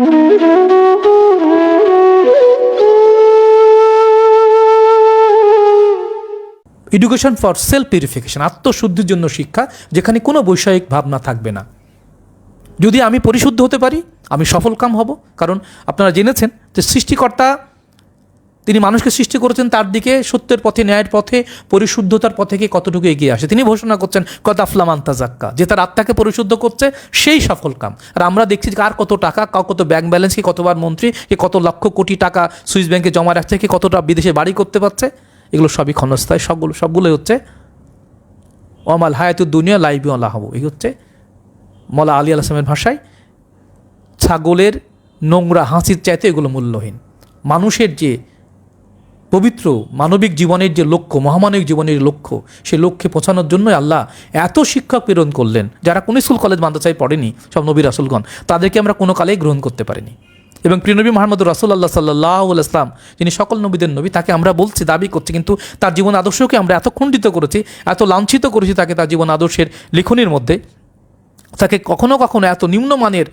Education for self purification আত্মশুদ্ধির জন্য শিক্ষা, যেখানে কোনো বৈষয়িক ভাবনা থাকবে না। যদি আমি পরিশুদ্ধ হতে পারি, আমি সফলকাম হব, কারণ আপনারা জেনেছেন যে সৃষ্টিকর্তা তিনি মানুষকে সৃষ্টি করেছেন তার দিকে, সত্যের পথে, ন্যায়ের পথে, পরিশুদ্ধতার পথে গিয়ে কতটুকু এগিয়ে আসে। তিনি ঘোষণা করছেন কত আফলাম আন্তাজাক্কা যে তার আত্মাকে পরিশুদ্ধ করছে, সেই সফল কাম। আর আমরা দেখছি কার কত টাকা, কার কত ব্যাংক ব্যালেন্স কি কতবার মন্ত্রী, কে কত লক্ষ কোটি টাকা সুইস ব্যাংকে জমা রাখছে, কি কতটা বিদেশে বাড়ি করতে পারছে। এগুলো সবই ক্ষণস্থায়, সবগুলো, সবগুলোই হচ্ছে অমাল হায়াতুর দুনিয়া লাইবি আল্লাহ হব। এই হচ্ছে মলা আলী আলাসলামের ভাষায়। ছাগলের নোংরা হাসির চাইতে এগুলো মূল্যহীন। মানুষের যে পবিত্র মানবিক জীবনের যে লক্ষ্য, মহামানবিক জীবনের লক্ষ্য, সে লক্ষ্যে পৌঁছানোর জন্যই আল্লাহ এত শিক্ষক প্রেরণ করলেন, যারা কোন স্কুল, কলেজ, মাদ্রাসায় পড়েনি, সব নবী রাসুলগণ, তাদেরকে আমরা কোনো কালেই গ্রহণ করতে পারিনি। এবং প্রিয়নবী মোহাম্মদ রাসুল আল্লাহ সাল্লাহ ইসলাম যিনি সকল নবীদের নবী, তাকে আমরা বলছি, দাবি করছি, কিন্তু তার জীবন আদর্শকে আমরা এত খণ্ডিত করেছি, এত লাঞ্ছিত করেছি তাকে তার জীবন আদর্শের লিখনির মধ্যে, তাকে কখনো কখনো এত নিম্নমানের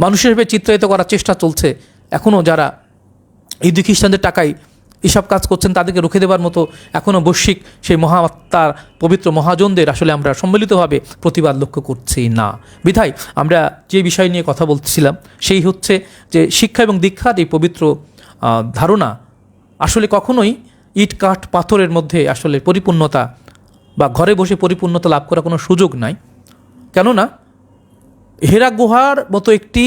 মানুষের হিসেবে চিত্রায়িত করার চেষ্টা চলছে এখনও যারা ইহুদি খ্রিস্টানদের টাকায় এসব কাজ করছেন, তাদেরকে রুখে দেওয়ার মতো এখনও বৈশ্বিক সেই মহাত্মার পবিত্র মহাজনদের আসলে আমরা সম্মিলিতভাবে প্রতিবাদ লক্ষ্য করছি না। বিধায় আমরা যে বিষয় নিয়ে কথা বলছিলাম, সেই হচ্ছে যে শিক্ষা এবং দীক্ষার এই পবিত্র ধারণা আসলে কখনোই ইট, কাঠ, পাথরের মধ্যে আসলে পরিপূর্ণতা বা ঘরে বসে পরিপূর্ণতা লাভ করার কোনো সুযোগ নাই। কেননা হেরা গুহার মতো একটি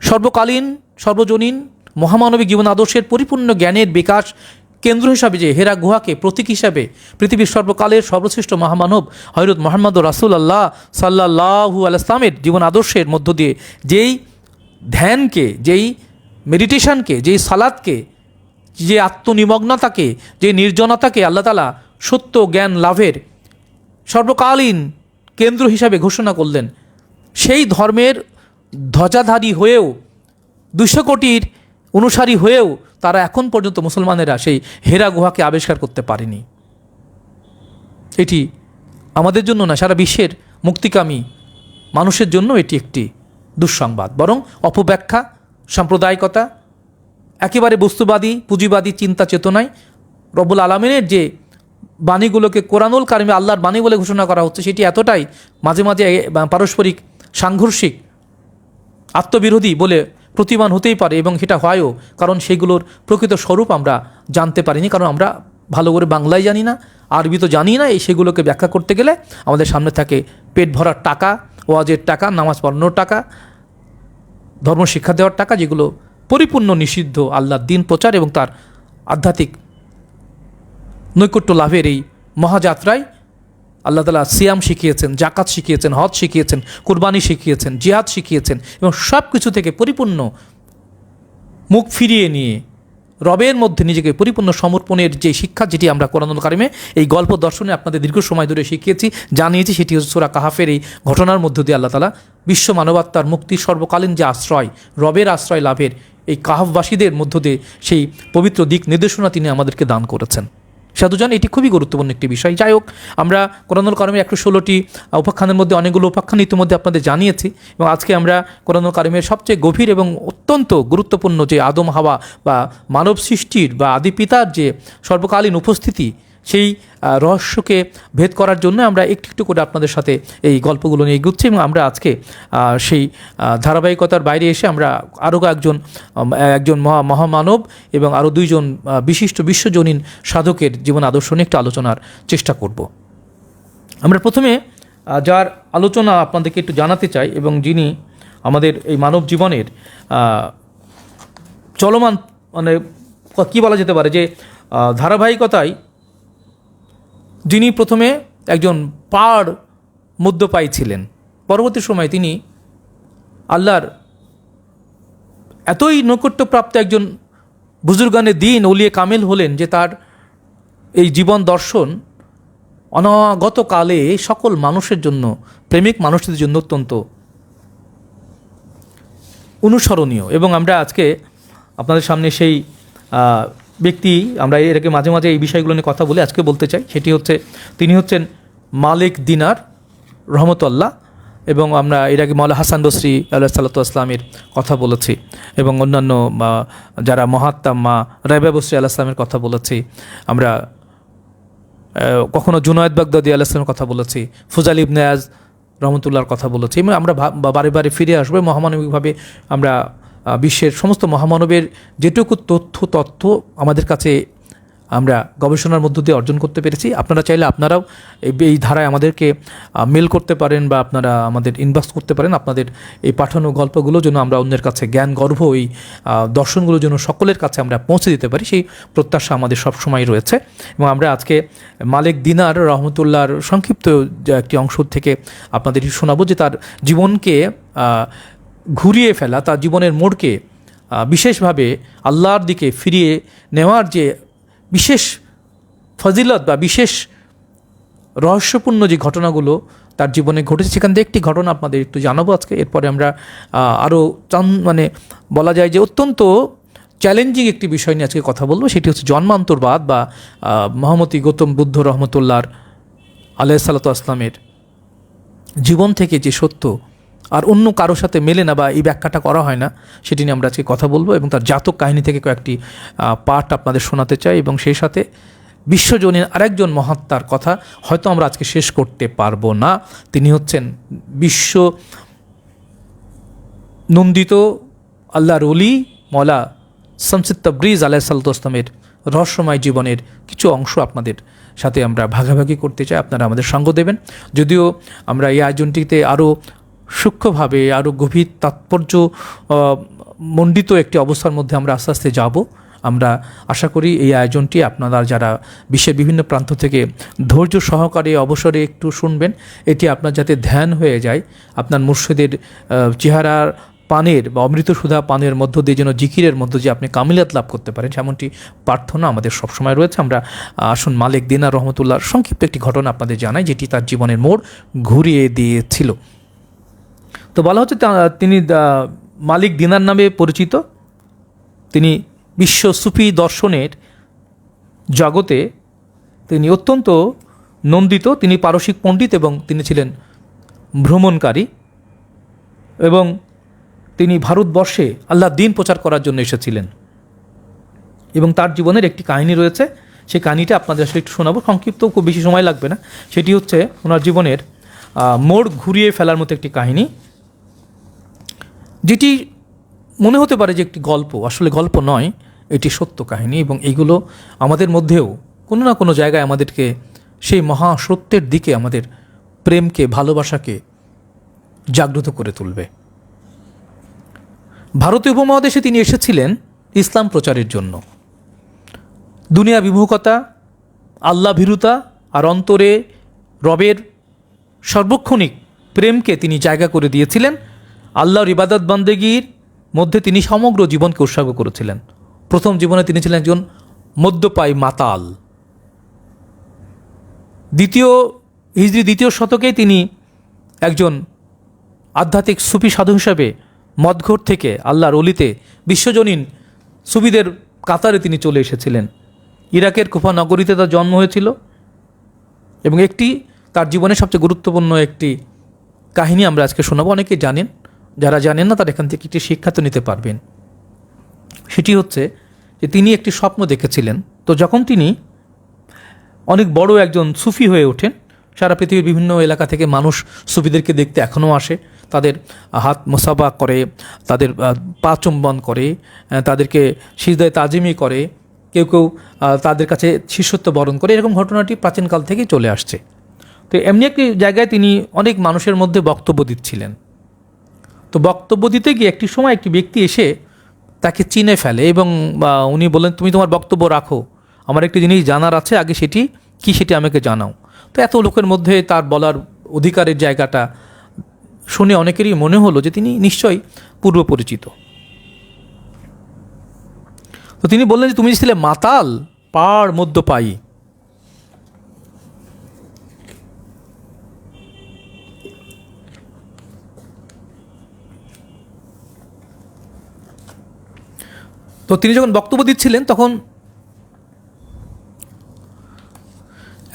সর্বকালীন, সর্বজনীন মহামানবিক জীবন আদর্শের পরিপূর্ণ জ্ঞানের বিকাশ কেন্দ্র হিসাবে যে হেরা গুহাকে প্রতীক হিসাবে পৃথিবীর সর্বকালের সর্বশ্রেষ্ঠ মহামানব হয়রত মোহাম্মদ রাসুল আল্লাহ সাল্লাহু আলাইসলামের জীবন আদর্শের মধ্য দিয়ে যেই ধ্যানকে, যেই মেডিটেশনকে যেই সালাদকে, যে আত্মনিমগ্নতাকে, যে নির্জনতাকে আল্লাহ তালা সত্য জ্ঞান লাভের সর্বকালীন কেন্দ্র হিসাবে ঘোষণা করলেন। সেই ধর্মের ধ্বজাধারী হয়েও দুশো কোটির অনুসারী হয়েও তারা এখন পর্যন্ত মুসলমানেরা সেই হেরা গুহাকে আবিষ্কার করতে পারেনি। এটি আমাদের জন্য না, সারা বিশ্বের মুক্তিকামী মানুষের জন্য এটি একটি দুঃসংবাদ। বরং অপব্যাখ্যা, সাম্প্রদায়িকতা, একেবারে বস্তুবাদী, পুঁজিবাদী চিন্তা চেতনায় রব্বুল আলমিনের যে বাণীগুলোকে কোরআনুল কারিমে আল্লাহর বাণী বলে ঘোষণা করা হচ্ছে, সেটি এতটাই মাঝে মাঝে পারস্পরিক সাংঘর্ষিক আত্মবিরোধী বলে প্রতিমান হতেই পারে এবং সেটা হয়ও, কারণ সেগুলোর প্রকৃত স্বরূপ আমরা জানতে পারিনি, কারণ আমরা ভালো করে বাংলায় জানি না, আরবি তো জানি না, এই সেগুলোকে ব্যাখ্যা করতে গেলে আমাদের সামনে থাকে পেট ভরার টাকা, ওয়াজের টাকা, নামাজ পড়ানোর টাকা ধর্ম শিক্ষা দেওয়ার টাকা, যেগুলো পরিপূর্ণ নিষিদ্ধ আল্লাহর দিন প্রচার এবং তার আধ্যাত্মিক নৈকট্য লাভের এই মহাযাত্রায় আল্লাহ তালা সিয়াম শিখিয়েছেন, জাকাত শিখিয়েছেন, হজ শিখিয়েছেন, কুরবানি শিখিয়েছেন, জিহাদ শিখিয়েছেন এবং সব কিছু থেকে পরিপূর্ণ মুখ ফিরিয়ে নিয়ে রবের মধ্যে নিজেকে পরিপূর্ণ সমর্পণের যে শিক্ষা যেটি আমরা কোরআনুল কারিমে এই গল্প দর্শনে আপনাদের দীর্ঘ সময় ধরে শিখিয়েছি, জানিয়েছি সেটি হচ্ছে সোরা কাহাফের এই ঘটনার মধ্য দিয়ে আল্লাহ তালা বিশ্ব মানবাত্মার মুক্তির সর্বকালীন যে আশ্রয়, রবের আশ্রয় লাভের এই কাহাফবাসীদের মধ্য দিয়ে সেই পবিত্র দিক নির্দেশনা তিনি আমাদেরকে দান করেছেন। সাধুজান, এটি খুবই গুরুত্বপূর্ণ একটি বিষয়। যাই হোক, আমরা কোরআনুল কারিমের একশো ষোলোটি উপাখ্যানের মধ্যে অনেকগুলো উপাখ্যান ইতিমধ্যে আপনাদের জানিয়েছি এবং আজকে আমরা কোরআনুল কারিমের সবচেয়ে গভীর এবং অত্যন্ত গুরুত্বপূর্ণ যে আদম, হাওয়া বা মানব সৃষ্টির বা আদি পিতার যে সর্বকালীন উপস্থিতি সেই রহস্যকে ভেদ করার জন্য আমরা একটু একটু করে আপনাদের সাথে এই গল্পগুলো নিয়ে এগুচ্ছি এবং আমরা আজকে সেই ধারাবাহিকতার বাইরে এসে আমরা আরও একজন একজন মহা, মহামানব এবং আরও দুইজন বিশিষ্ট বিশ্বজনীন সাধকের জীবন আদর্শ নিয়ে একটু আলোচনার চেষ্টা করব। আমরা প্রথমে যার আলোচনা আপনাদেরকে একটু জানাতে চাই এবং যিনি আমাদের এই মানব জীবনের চলমান মানে কী বলা যেতে পারে যে ধারাবাহিকতায় যিনি প্রথমে একজন পাড় মধ্যপায়ী ছিলেন। পরবর্তী সময়ে তিনি আল্লাহর এতই নৈকট্যপ্রাপ্ত একজন বুজুর্গানে দিন ওলিয়ে কামেল হলেন যে তার এই জীবন দর্শন অনাগত কালে সকল মানুষের জন্য, প্রেমিক মানুষদের জন্য অত্যন্ত অনুসরণীয়। এবং আমরা আজকে আপনাদের সামনে সেই ব্যক্তি, আমরা এর আগে মাঝে মাঝে এই বিষয়গুলো নিয়ে কথা বলে আজকে বলতে চাই। সেটি হচ্ছে, তিনি হচ্ছেন মালিক দিনার রহমতুল্লাহ এবং আমরা এর আগে মৌলা হাসান বসরি আল্লাহ সাল্লাতু আসলামের কথা বলেছি এবং অন্যান্য যারা মহাত্মা মা রাইবা বসরি আল্লাহ আসলামের কথা বলেছি, আমরা কখনো জুনায়দ বাগদাদি আল্লাহ আসলামের কথা বলেছি ফুজাল ইবনায়াজ রহমতুল্লাহর কথা বলেছি আমরা বারে বারে ফিরে আসব, মহামানবিকভাবে আমরা বিশ্বের সমস্ত মহামানবের যেটুকু তথ্য তথ্য আমাদের কাছে আমরা গবেষণার মধ্য দিয়ে অর্জন করতে পেরেছি, আপনারা চাইলে আপনারাও এই- ধারায় আমাদেরকে মেল করতে পারেন বা আপনারা আমাদের ইনবক্স করতে পারেন। আপনাদের এই পাঠানো গল্পগুলো যেন আমরা অন্যের কাছে জ্ঞান গর্ভ এই দর্শনগুলো যেন সকলের কাছে আমরা পৌঁছে দিতে পারি, সেই প্রত্যাশা আমাদের সবসময় রয়েছে। এবং আমরা আজকে মালিক দিনার রহমতুল্লাহর সংক্ষিপ্ত একটি অংশ থেকে আপনাদের শোনাবো যে তার জীবনকে ঘুরিয়ে ফেলা, তার জীবনের মোড়কে বিশেষভাবে আল্লাহর দিকে ফিরিয়ে নেওয়ার যে বিশেষ ফজিলত বা বিশেষ রহস্যপূর্ণ যে ঘটনাগুলো তার জীবনে ঘটেছে, সেখান থেকে একটি ঘটনা আপনাদের একটু জানাব আজকে। এরপরে আমরা আরও চান মানে বলা যায় যে অত্যন্ত চ্যালেঞ্জিং একটি বিষয় নিয়ে আজকে কথা বলব। সেটি হচ্ছে জন্মান্তরবাদ বা মহামতি গৌতম বুদ্ধ রহমতুল্লাহর আলাহ সাল্লাতু আসলামের জীবন থেকে যে সত্য আর অন্য কারোর সাথে মেলে না বা এই ব্যাখ্যাটা করা হয় না, সেটি নিয়ে আমরা আজকে কথা বলব এবং তার জাতক কাহিনী থেকে কয়েকটি পাঠ আপনাদের শোনাতে চাই এবং সেই সাথে বিশ্বজনীন আরেকজন মহাত্মার কথা হয়তো আমরা আজকে শেষ করতে পারব না। তিনি হচ্ছেন বিশ্ব নন্দিত আল্লাহ রলি মলা শামসিদ তাবরিজ আলাহ সাল্লামের রহস্যময় জীবনের কিছু অংশ আপনাদের সাথে আমরা ভাগাভাগি করতে চাই। আপনারা আমাদের সঙ্গ দেবেন। যদিও আমরা এই আয়োজনটিতে আরও সূক্ষ্মভাবে আরও গভীর তাৎপর্য মণ্ডিত একটি অবস্থার মধ্যে আমরা আস্তে আস্তে যাব। আমরা আশা করি এই আয়োজনটি আপনারা যারা বিশ্বের বিভিন্ন প্রান্ত থেকে ধৈর্য সহকারে অবসরে একটু শুনবেন, এটি আপনার যাতে ধ্যান হয়ে যায়, আপনার মুর্শিদের চেহারার পানের বা অমৃত সুধা পানের মধ্য দিয়ে যেন জিকিরের মধ্য দিয়ে আপনি কামিলাত লাভ করতে পারেন, যেমনটি প্রার্থনা আমাদের সবসময় রয়েছে। আমরা আসুন মালিক দিনা রহমতুল্লাহর সংক্ষিপ্ত একটি ঘটনা আপনাদের জানাই, যেটি তার জীবনের মোড় ঘুরিয়ে দিয়েছিল। তো বলা হচ্ছে তিনি মালিক দিনার নামে পরিচিত। তিনি বিশ্ব সুফি দর্শনের জগতে তিনি অত্যন্ত নন্দিত। তিনি পারসিক পণ্ডিত এবং তিনি ছিলেন ভ্রমণকারী এবং তিনি ভারতবর্ষে আল্লাহ দিন প্রচার করার জন্য এসেছিলেন। এবং তার জীবনের একটি কাহিনী রয়েছে। সেই কাহিনীটা আপনাদের আসলে একটু শোনাবো। সংক্ষিপ্ত, খুব বেশি সময় লাগবে না। সেটি হচ্ছে ওনার জীবনের মোড় ঘুরিয়ে ফেলার মতো একটি কাহিনী। যেটি মনে হতে পারে যে একটি গল্প, আসলে গল্প নয়, এটি সত্য কাহিনী এবং এইগুলো আমাদের মধ্যেও কোনো না কোনো জায়গায় আমাদেরকে সেই মহা সত্যের দিকে আমাদের প্রেমকে, ভালোবাসাকে জাগ্রত করে তুলবে। ভারতীয় উপমহাদেশে তিনি এসেছিলেন ইসলাম প্রচারের জন্য। দুনিয়া বিমুখতা আল্লাহ ভীরুতা আর অন্তরে রবের সর্বক্ষণিক প্রেমকে তিনি জায়গা করে দিয়েছিলেন। আল্লাহর ইবাদত বান্দেগীর মধ্যে তিনি সমগ্র জীবনকে উৎসর্গ করেছিলেন। প্রথম জীবনে তিনি ছিলেন একজন মদ্যপায়ী মাতাল। দ্বিতীয় হিজড়ি দ্বিতীয় শতকে তিনি একজন আধ্যাত্মিক সুফি সাধু হিসাবে মদঘর থেকে আল্লাহর অলিতে বিশ্বজনীন সুবিদের কাতারে তিনি চলে এসেছিলেন। ইরাকের কুফা নগরীতে তার জন্ম হয়েছিল এবং একটি তার জীবনের সবচেয়ে গুরুত্বপূর্ণ একটি কাহিনী আমরা আজকে শোনাবো। অনেকে জানেন যারা জানেন না, তারা এখান থেকে একটি শিক্ষা তো নিতে পারবেন। সেটি হচ্ছে যে তিনি একটি স্বপ্ন দেখেছিলেন। তো যখন তিনি অনেক বড় একজন সুফি হয়ে ওঠেন, সারা পৃথিবীর বিভিন্ন এলাকা থেকে মানুষ সুফিদেরকে দেখতে এখনও আসে। তাদের হাত মোসাবা করে, তাদের পা চুম্বন করে তাদেরকে সিজদায় তাজিমি করে, কেউ কেউ তাদের কাছে শিষ্যত্ব বরণ করে, এরকম ঘটনাটি প্রাচীনকাল থেকেই চলে আসছে। তো এমনি একটি জায়গায় তিনি অনেক মানুষের মধ্যে বক্তব্য দিচ্ছিলেন। তো বক্তব্য দিতে গিয়ে একটি সময় একটি ব্যক্তি এসে তাকে চিনে ফেলে এবং উনি বলেন তুমি তোমার বক্তব্য রাখো। আমার একটি জিনিস জানার আছে, আগে সেটি, কি সেটি আমাকে জানাও। তো এত লোকের মধ্যে তার বলার অধিকারের জায়গাটা শুনে অনেকেরই মনে হলো যে তিনি নিশ্চয়ই পূর্ব পরিচিত। তো তিনি বললেন যে, তুমি ছিলে মাতাল, পাড়, মধ্যপায়ী তো তিনি যখন বক্তব্য দিচ্ছিলেন, তখন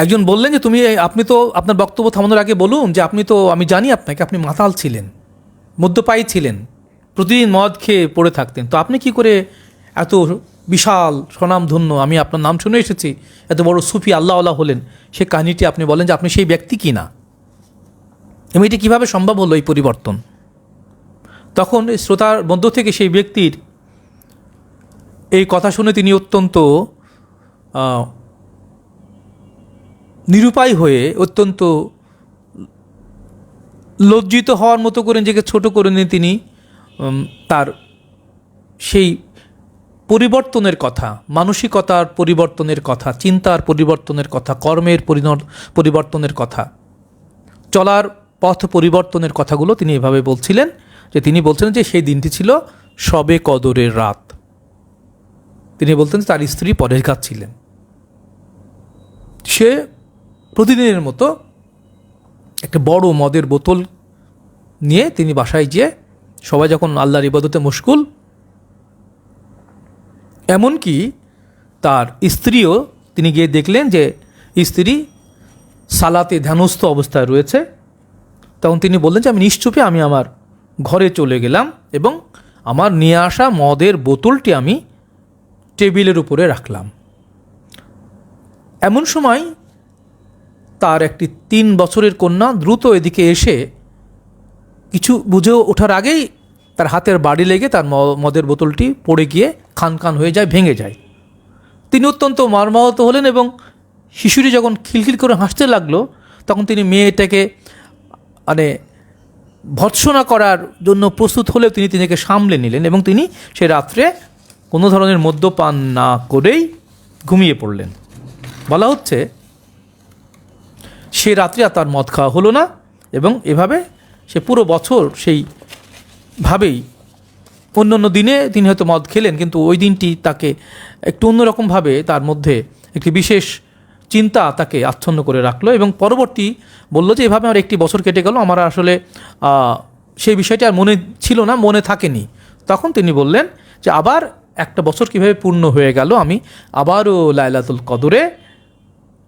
একজন বললেন যে, তুমি আপনি তো আপনার বক্তব্য থামানোর আগে বলুন যে, আপনি তো, আমি জানি আপনাকে, আপনি মাতাল ছিলেন, মদ্যপায়ী ছিলেন, প্রতিদিন মদ খেয়ে পড়ে থাকতেন। তো আপনি কি করে এত বিশাল স্বনামধন্য, আমি আপনার নাম শুনে এসেছি, এত বড় সুফি আল্লাহ আল্লাহ হলেন, সে কাহিনীটি আপনি বলেন যে, আপনি সেই ব্যক্তি কি না? এবং এটি কীভাবে সম্ভব হলো এই পরিবর্তন? তখন শ্রোতার মধ্য থেকে সেই ব্যক্তির এই কথা শুনে তিনি অত্যন্ত নিরুপায় হয়ে অত্যন্ত লজ্জিত হওয়ার মতো করে নিজেকে ছোট করে নিয়ে তিনি তার সেই পরিবর্তনের কথা, মানসিকতার পরিবর্তনের কথা, চিন্তার পরিবর্তনের কথা, কর্মের পরিবর্তনের কথা, চলার পথ পরিবর্তনের কথাগুলো তিনি এভাবে বলছিলেন যে তিনি বলছেন যে সেই দিনটি ছিল সবে কদরের রাত। তিনি বলতেন তার স্ত্রী পরের পরেশঘাত ছিলেন। সে প্রতিদিনের মতো একটা বড় মদের বোতল নিয়ে তিনি বাসায় গিয়ে সবাই যখন আল্লাহর ইবাদতে মুশকুল, এমনকি তার স্ত্রীও তিনি গিয়ে দেখলেন যে স্ত্রী সালাতে ধ্যানস্থ অবস্থায় রয়েছে। তখন তিনি বললেন যে, আমি নিশ্চুপে আমি আমার ঘরে চলে গেলাম এবং আমার নিয়ে আসা মদের বোতলটি আমি টেবিলের উপরে রাখলাম। এমন সময় তার একটি তিন বছরের কন্যা দ্রুত এদিকে এসে কিছু বুঝে ওঠার আগেই তার হাতের বাড়ি লেগে তার মদের বোতলটি পড়ে গিয়ে খান খান হয়ে যায়, ভেঙে যায়। তিনি অত্যন্ত মর্মাহত হলেন এবং শিশুটি যখন খিলখিল করে হাসতে লাগল, তখন তিনি মেয়েটাকে মানে ভৎসনা করার জন্য প্রস্তুত হলেও তিনি তিনিকে সামলে নিলেন এবং তিনি সে রাত্রে কোনো ধরনের মদ্যপান না করেই ঘুমিয়ে পড়লেন। বলা হচ্ছে, সে রাত্রে আর তার মদ খাওয়া হলো না এবং এভাবে সে পুরো বছর সেই ভাবেই অন্য অন্য দিনে তিনি হয়তো মদ খেলেন, কিন্তু ওই দিনটি তাকে একটু অন্যরকমভাবে তার মধ্যে একটি বিশেষ চিন্তা তাকে আচ্ছন্ন করে রাখল এবং পরবর্তী বলল যে, এভাবে আমার একটি বছর কেটে গেল, আমার আসলে সেই বিষয়টি আর মনে ছিল না, মনে থাকেনি। তখন তিনি বললেন যে, আবার একটা বছর কীভাবে পূর্ণ হয়ে গেল, আমি আবারও লাইলাতুল কদরে,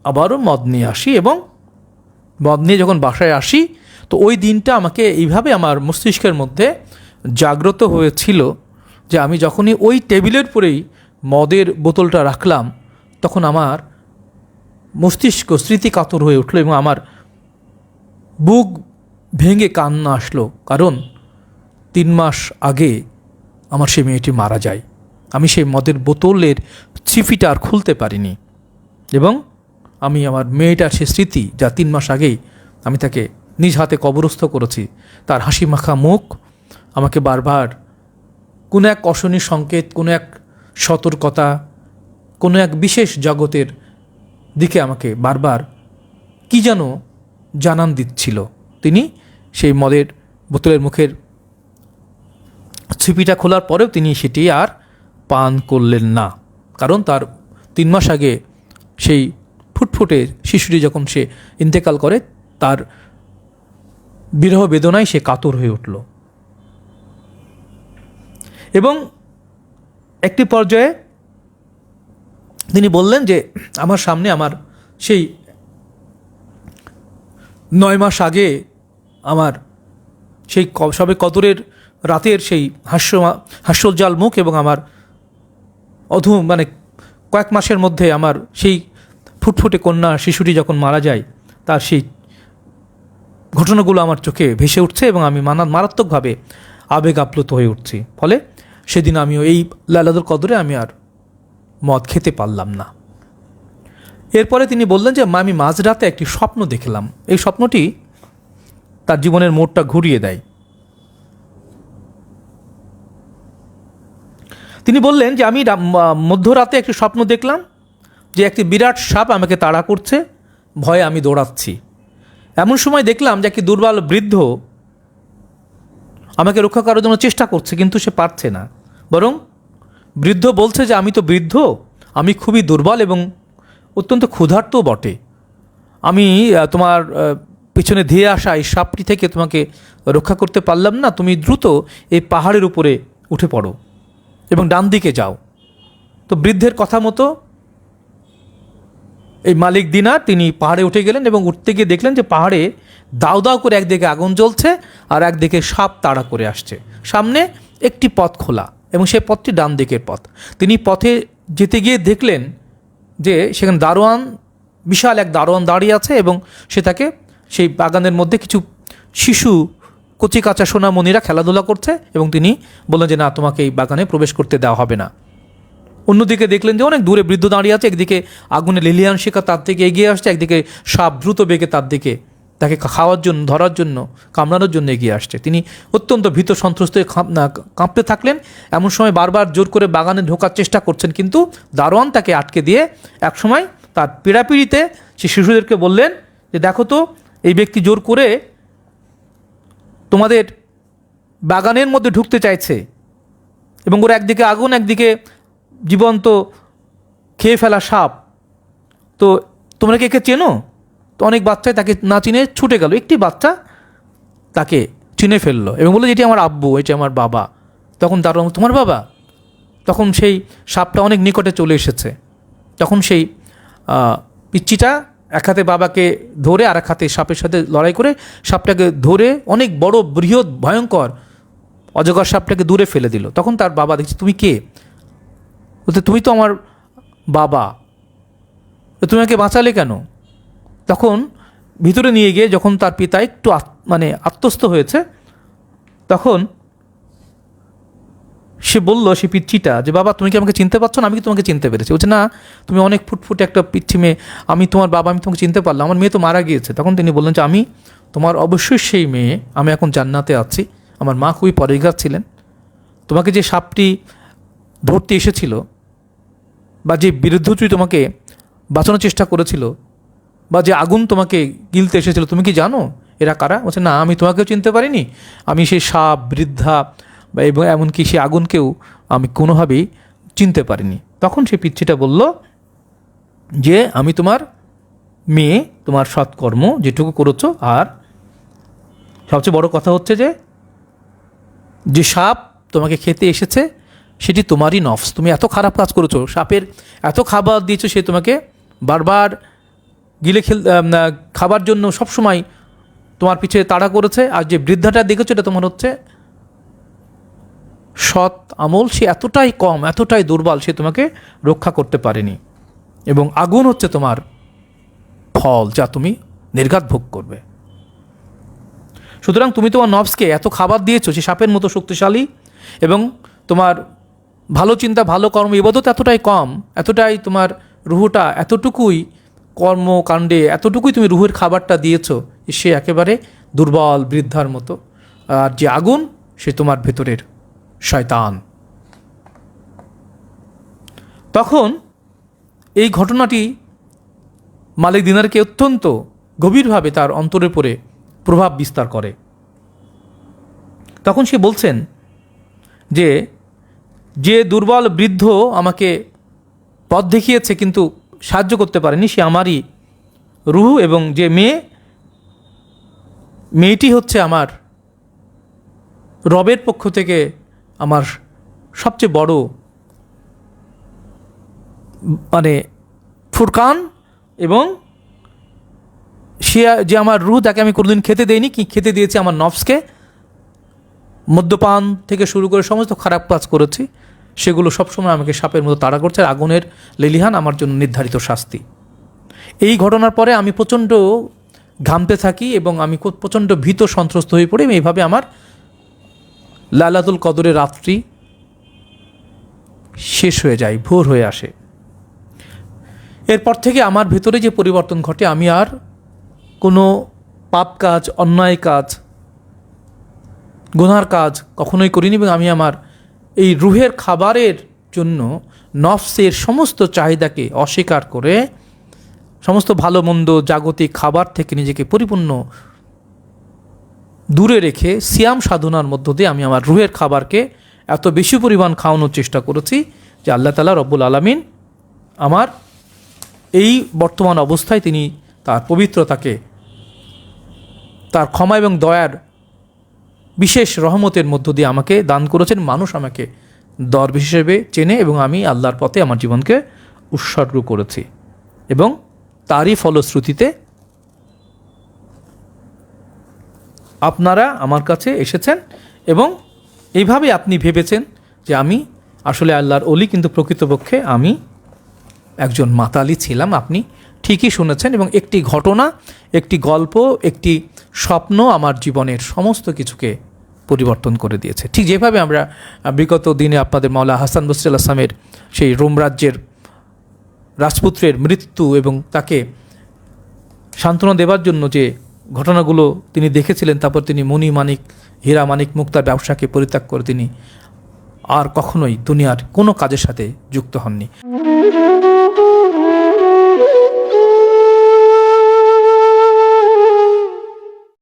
আবারও মদ নিয়ে আসি এবং মদ নিয়ে যখন বাসায় আসি, তো ওই দিনটা আমাকে এইভাবে আমার মস্তিষ্কের মধ্যে জাগ্রত হয়েছিল যে আমি যখনই ওই টেবিলের পরেই মদের বোতলটা রাখলাম, তখন আমার মস্তিষ্ক স্মৃতি কাতর হয়ে উঠল এবং আমার বুক ভেঙে কান্না আসলো। কারণ তিন মাস আগে আমার সেই মেয়েটি মারা যায়। আমি সেই মদের বোতলের ছিপিটা আর খুলতে পারিনি। এবং আমি আমার মেয়েটার সে স্মৃতি যা তিন মাস আগেই আমি তাকে নিজ হাতে কবরস্থ করেছি, তার হাসি মাখা মুখ আমাকে বারবার কোনো এক অশনি সংকেত, কোনো এক সতর্কতা, কোনো এক বিশেষ জগতের দিকে আমাকে বারবার কি যেন জানান দিচ্ছিল। তিনি সেই মদের বোতলের মুখের ছিপিটা খোলার পরেও তিনি সেটি আর পান করলেন না। কারণ তার তিন মাস আগে সেই ফুটফুটে শিশুটি যখন সে ইন্তেকাল করে, তার বিরহ বেদনায় সে কাতর হয়ে উঠল। এবং একটি পর্যায়ে তিনি বললেন যে, আমার সামনে আমার সেই নয় মাস আগে আমার সেই সবে কদরের রাতের সেই হাস্য হাস্যোজ্জ্বল মুখ এবং আমার অধু মানে কয়েক মাসের মধ্যে আমার সেই ফুটফুটে কন্যা শিশুটি যখন মারা যায়, তার সেই ঘটনাগুলো আমার চোখে ভেসে উঠছে এবং আমি মানা, মারাত্মকভাবে আবেগ আপ্লুত হয়ে উঠছি। ফলে সেদিন আমিও এই লালাদুর কদরে আমি আর মদ খেতে পারলাম না। এরপরে তিনি বললেন যে আমি মাঝরাতে একটি স্বপ্ন দেখলাম। এই স্বপ্নটি তার জীবনের মোড়টা ঘুরিয়ে দেয়। তিনি বললেন যে, আমি মধ্যরাতে একটি স্বপ্ন দেখলাম যে একটি বিরাট সাপ আমাকে তাড়া করছে, ভয়ে আমি দৌড়াচ্ছি। এমন সময় দেখলাম যে একটি দুর্বল বৃদ্ধ আমাকে রক্ষা করার জন্য চেষ্টা করছে, কিন্তু সে পারছে না। বরং বৃদ্ধ বলছে যে, আমি তো বৃদ্ধ, আমি খুবই দুর্বল এবং অত্যন্ত ক্ষুধার্তও বটে। আমি তোমার পিছনে ধেয়ে আসা এই সাপটি থেকে তোমাকে রক্ষা করতে পারলাম না, তুমি দ্রুত এই পাহাড়ের উপরে উঠে পড়ো। এবং ডান দিকে যাও। তো বৃদ্ধের কথা মতো এই মালিক দিনা তিনি পাহাড়ে উঠে গেলেন এবং উঠতে গিয়ে দেখলেন যে পাহাড়ে দাও দাও করে একদিকে আগুন জ্বলছে আর একদিকে সাপ তাড়া করে আসছে। সামনে একটি পথ খোলা এবং সেই পথটি ডান দিকের পথ। তিনি পথে যেতে গিয়ে দেখলেন যে সেখানে দারোয়ান, বিশাল এক দারোয়ান দাঁড়িয়ে আছে এবং সে তাকে সেই বাগানের মধ্যে কিছু শিশু কচি কাঁচা সোনা সোনামণিরা খেলাধুলা করছে এবং তিনি বললেন যে, না, তোমাকে এই বাগানে প্রবেশ করতে দেওয়া হবে না। অন্যদিকে দেখলেন যে, অনেক দূরে বৃদ্ধ দাঁড়িয়ে আছে। একদিকে আগুনে লিলিয়ান শিখা তার দিকে এগিয়ে আসছে, একদিকে সাপ দ্রুত বেগে তার দিকে তাকে খাওয়ার জন্য, ধরার জন্য, কামড়ানোর জন্য এগিয়ে আসছে। তিনি অত্যন্ত ভীত, সন্ত্রস্ত কাঁপতে থাকলেন। এমন সময় বারবার জোর করে বাগানে ঢোকার চেষ্টা করছেন, কিন্তু দারোয়ান তাকে আটকে দিয়ে একসময় তার পীড়াপিড়িতে সে শিশুদেরকে বললেন যে, দেখো তো, এই ব্যক্তি জোর করে তোমাদের বাগানের মধ্যে ঢুকতে চাইছে এবং ওর একদিকে আগুন একদিকে জীবন্ত খেয়ে ফেলা সাপ। তো তোমরা কি একে চেনো? তো অনেক বাচ্চাই তাকে না চিনে ছুটে গেল। একটি বাচ্চা তাকে চিনে ফেলল এবং বলল যে এটি আমার আব্বু এটি আমার বাবা। তখন তার তোমার বাবা? তখন সেই সাপটা অনেক নিকটে চলে এসেছে। তখন সেই আহ, পিচ্চিটা এক হাতে বাবাকে ধরে আর এক হাতে সাপের সাথে লড়াই করে সাপটাকে ধরে অনেক বড় বৃহৎ ভয়ঙ্কর অজগর সাপটাকে দূরে ফেলে দিল। তখন তার বাবা দেখছে, তুমি কে? বলতে তুমি তো আমার বাবা। তুমি আমাকে বাঁচালে কেন? তখন ভিতরে নিয়ে গিয়ে যখন তার পিতা একটু মানে আত্মস্থ হয়েছে, তখন সে বলল, সে পিচ্ছিটা, যে, বাবা, তুমি কি আমাকে চিনতে পারছ না? আমি কি তোমাকে চিনতে পেরেছি? বলছে, না, তুমি অনেক ফুটফুটে একটা পিচ্ছি মেয়ে, আমি তোমার বাবা, আমি তোমাকে চিনতে পারলাম। আমার মেয়ে তো মারা গিয়েছে। তখন তিনি বললেন যে, আমি তোমার অবশ্যই সেই মেয়ে, আমি এখন জান্নাতে আছি। আমার মা খুবই পরিঘাত ছিলেন। তোমাকে যে সাপটি ধরতে এসেছিল বা যে বিরুদ্ধটি তোমাকে বাঁচানোর চেষ্টা করেছিল বা যে আগুন তোমাকে গিলতে এসেছিল, তুমি কি জানো? এরা কারা? বলছে, না, আমি তোমাকেও চিনতে পারিনি। আমি সেই সাপ, বৃদ্ধা বা এবং এমনকি সে আগুনকেও আমি কোনোভাবেই চিনতে পারিনি। তখন সে পিচ্ছিটা বলল, যে আমি তোমার মেয়ে, তোমার সৎকর্ম যেটুকু করেছ, আর সবচেয়ে বড় কথা হচ্ছে যে যে সাপ তোমাকে খেতে এসেছে, সেটি তোমারই নফস। তুমি এত খারাপ কাজ করেছ, সাপের এত খাবার দিয়েছ সে তোমাকে বারবার গিলে খেল খাবার জন্য সবসময় তোমার পিছে তাড়া করেছে, আর যে বৃদ্ধাটা দেখেছ, এটা তোমার হচ্ছে সৎ আমল সে এতটাই কম, এতটাই দুর্বল সে তোমাকে রক্ষা করতে পারেনি। এবং আগুন হচ্ছে তোমার ফল যা তুমি নির্ঘাত ভোগ করবে। সুতরাং তুমি তোমার নবসকে এত খাবার দিয়েছ, সে সাপের মতো শক্তিশালী এবং তোমার ভালো চিন্তা, ভালো কর্ম ইবাদত এতটাই কম, এতটাই তোমার রুহুটা এতটুকুই কর্মকাণ্ডে, এতটুকুই তুমি রুহের খাবারটা দিয়েছ সে একেবারে দুর্বল বৃদ্ধার মতো। আর যে আগুন, সে তোমার ভেতরের শয়তান। তখন এই ঘটনাটি মালিক দিনারকে অত্যন্ত গভীরভাবে তার অন্তরের পরে প্রভাব বিস্তার করে। তখন সে বলছেন যে যে দুর্বল বৃদ্ধ আমাকে পথ দেখিয়েছে কিন্তু সাহায্য করতে পারেনি, সে আমারই রুহু এবং যে মেয়ে, মেয়েটি হচ্ছে আমার রবের পক্ষ থেকে আমার সবচেয়ে বড় মানে ফুরকান এবং সে যে আমার রুহ, তাকে আমি কোনোদিন খেতে দেইনি, কি খেতে দিয়েছি আমার নফসকে। মদ্যপান থেকে শুরু করে সমস্ত খারাপ কাজ করেছি, সেগুলো সবসময় আমাকে সাপের মতো তাড়া করছে, আর আগুনের লেলিহান আমার জন্য নির্ধারিত শাস্তি। এই ঘটনার পরে আমি প্রচণ্ড ঘামতে থাকি এবং আমি প্রচণ্ড ভীত সন্ত্রস্ত হয়ে পড়ি এইভাবে আমার লালাতুল কদরের রাত্রি শেষ হয়ে যায়, ভোর হয়ে আসে। এরপর থেকে আমার ভেতরে যে পরিবর্তন ঘটে, আমি আর কোনো পাপ কাজ, অন্যায় কাজ, গুনার কাজ কখনোই করিনি এবং আমি আমার এই রুহের খাবারের জন্য নফসের সমস্ত চাহিদাকে অস্বীকার করে, সমস্ত ভালো মন্দ জাগতিক খাবার থেকে নিজেকে পরিপূর্ণ দূরে রেখে সিয়াম সাধনার মধ্য দিয়ে আমি আমার রুহের খাবারকে এত বেশি পরিমাণ খাওয়ানোর চেষ্টা করেছি যে আল্লাহ তালা রব্বুল আলমিন আমার এই বর্তমান অবস্থায় তিনি তার পবিত্রতাকে, তার ক্ষমা এবং দয়ার বিশেষ রহমতের মধ্য দিয়ে আমাকে দান করেছেন। মানুষ আমাকে দরবেশ হিসেবে চেনে এবং আমি আল্লাহর পথে আমার জীবনকে উৎসর্গ করেছি এবং তারই ফলশ্রুতিতে আপনারা আমার কাছে এসেছেন এবং এইভাবে আপনি ভেবেছেন যে আমি আসলে আল্লাহর অলি কিন্তু প্রকৃতপক্ষে আমি একজন মাতালি ছিলাম। আপনি ঠিকই শুনেছেন এবং একটি ঘটনা, একটি গল্প, একটি স্বপ্ন আমার জীবনের সমস্ত কিছুকে পরিবর্তন করে দিয়েছে। ঠিক যেভাবে আমরা বিগত দিনে আপনাদের মাওলা হাসান বসরুল আসলামের সেই রোম রাজ্যের রাজপুত্রের মৃত্যু এবং তাকে সান্ত্বনা দেওয়ার জন্য যে ঘটনাগুলো তিনি দেখেছিলেন, তারপর তিনি মণি মানিক, হীরা মানিক মুক্তার ব্যবসাকে পরিত্যাগ করে তিনি আর কখনোই দুনিয়ার কোনো কাজের সাথে যুক্ত হননি।